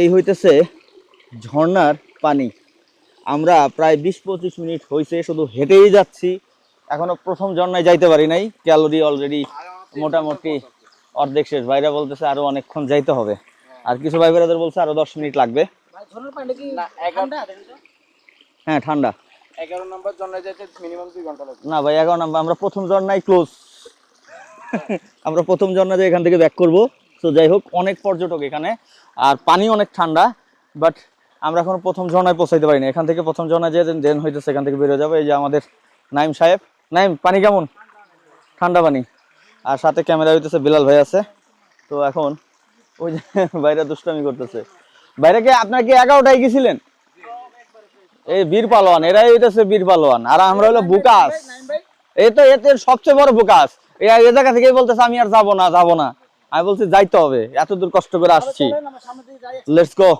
এই হইতেছে ঝর্ণার পানি। আমরা প্রায় বিশ পঁচিশ মিনিট হয়েছে শুধু হেঁটেই যাচ্ছি। এখনও প্রথম ঝর্ণায় যাইতে পারি নাই। ক্যালোরি অলরেডি মোটামুটি অর্ধেক শেষ। ভাইরা বলতেছে আরও অনেকক্ষণ যাইতে হবে। আর কিছু ভাই বেরাদের বলছে আরও দশ মিনিট লাগবে। হ্যাঁ ঠান্ডা। না ভাই এগারো নাম্বার। আমরা প্রথম ঝর্ণায় ক্লোজ আমরা প্রথম ঝর্ণাতে এখান থেকে ব্যাক করব। তো যাই হোক, অনেক পর্যটক এখানে, আর পানি অনেক ঠান্ডা বাট আমরা এখন প্রথম ঝর্ণায় পৌঁছাইতে পারিনি। এখান থেকে প্রথম ঝর্ণায় যে দেন হইতে সেখান থেকে বেরোয় যাব। এই যে আমাদের নাইম সাহেব। নাইম, পানি কেমন? ঠান্ডা পানি। আর সাথে ক্যামেরা হইতেছে, বিলাল ভাই আছে। তো এখন ওই যে বাইরে দুষ্টামি করতেছে। বাইরে কি? আপনার কি এগারোটায় গেছিলেন? এই বীর পালোয়ান, এরাই হইতেছে বীর পালোয়ান। আর আমরা হলো বুকাস। এই তো এতে সবচেয়ে বড় বুকাস। এ জায়গা থেকেই বলতেছে, আমি আর যাব না যাব না। আমি বলছি যাইতে হবে এত দূর কষ্ট করে আসছি। Let's go